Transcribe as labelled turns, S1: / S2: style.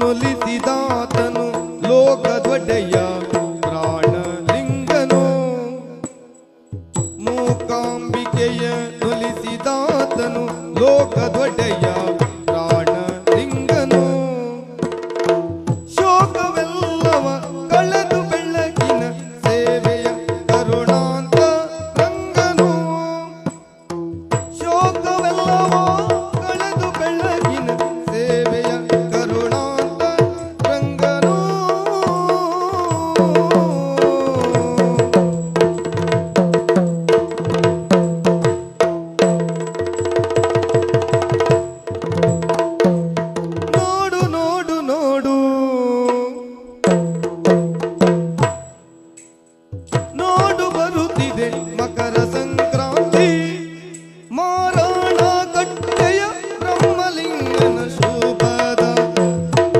S1: ನೊಲಿಸಿದಾತನು ಲೋಕದೊಡೆಯ ಪ್ರಾಣಲಿಂಗನು. ಮೂಕಾಂಬಿಕೆಯ ನೊಲಿಸಿದಾತನು ಲೋಕದೊಡೆಯ मकर संक्रान्ति मा कटय ब्रह्मलिङ्गन